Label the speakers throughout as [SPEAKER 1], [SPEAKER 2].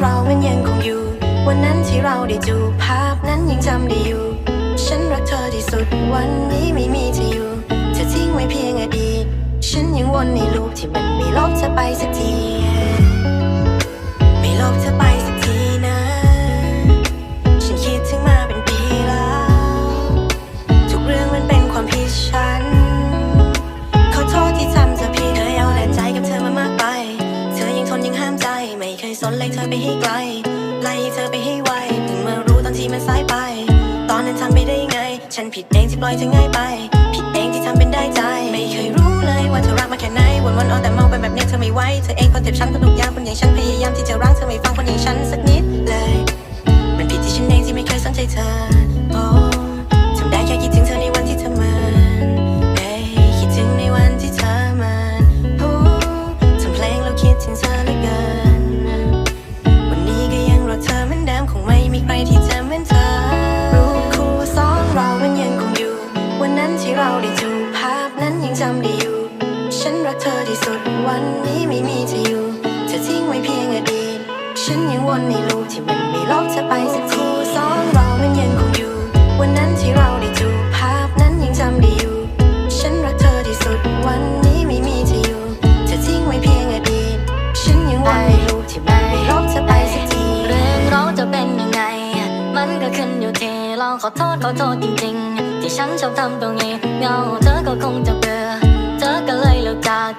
[SPEAKER 1] เรามันยังคงอยู่ วันนั้นที่เราได้จูภาพนั้นยังจำได้อยู่ ฉันรักเธอที่สุดวันนี้ไม่มีที่อยู่เธอทิ้งไว้เพียงอดีตฉันยังวนในลูกที่มันไม่ลบเธอไปสักที ไม่ลบเธอไป ไม่เคยสนไล่เธอไปให้ไกล ไล่เธอไปให้ไวเพิ่งมารู้ตอนที่มันสายไป ตอนนั้นทำไม่ได้ไง ฉันผิดเองที่ปล่อยเธอง่ายไป ผิดเองที่ทำเป็นได้ใจ ไม่เคยรู้เลยว่าเธอรักมาแค่ไหน วันวันๆเอาแต่เมาไปแบบนี้เธอไม่ไหว เธอเองคนเจ็บช้ำทุกอย่างคนอย่างฉันพยายามที่จะรักเธอไม่ฟังคนอย่างฉันสักนิดเลย มันผิดที่ฉันเองที่ไม่เคยสนใจเธอ เธอที่สุดวันนี้ไม่มีเธออยู่เธอทิ้งไว้เพียงอดีต ฉันยังวนในลูกที่มันไม่ลบเธอไปสักทีสองเรามันยังคงอยู่ วันนั้นที่เราได้จูบภาพนั้นยังจำได้อยู่ ฉันรักเธอที่สุดวันนี้ไม่มีเธออยู่เธอทิ้งไว้เพียงอดีต ฉันยังวนในลูกที่มันไม่ลบเธอไปสักที
[SPEAKER 2] เรื่องเราจะเป็นยังไง มันก็ขึ้นอยู่ที่เราขอโทษขอโทษจริงๆ ที่ฉันชอบทำตรงนี้เงาเธอก็คงจะเบื่อ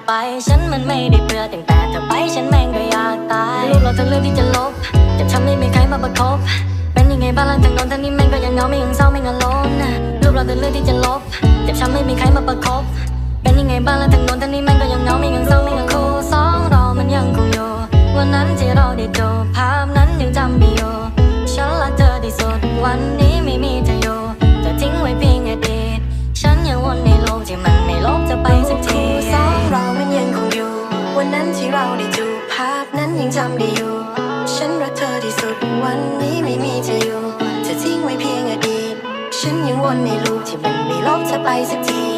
[SPEAKER 2] ไป ฉันมันไม่ได้เบื่อตั้งแต่เธอไปฉันแม่งก็อยากตายรูปเราเธอเลืองที่จะลบแต่ทำไม่มีใครมาประคบเป็นยังไงบ้างหลังจากโดนทั้งนี้แม่งก็ยังเหงาไม่ยังเศร้าไม่ยังโลนรูปเราเธอเลืองที่จะลบแต่ทำไม่มีใครมาประคบเป็นยังไงบ้างหลังจากโดนทั้งนี้แม่งก็ยังเหงาไม่ยังเศร้า ยังจำได้อยู่ ฉันรักเธอที่สุดวันนี้ไม่มีเธออยู่เธอทิ้งไว้เพียงอดีต ฉันยังวนในลูป
[SPEAKER 1] ที่มันไม่ลบเธอไปสักที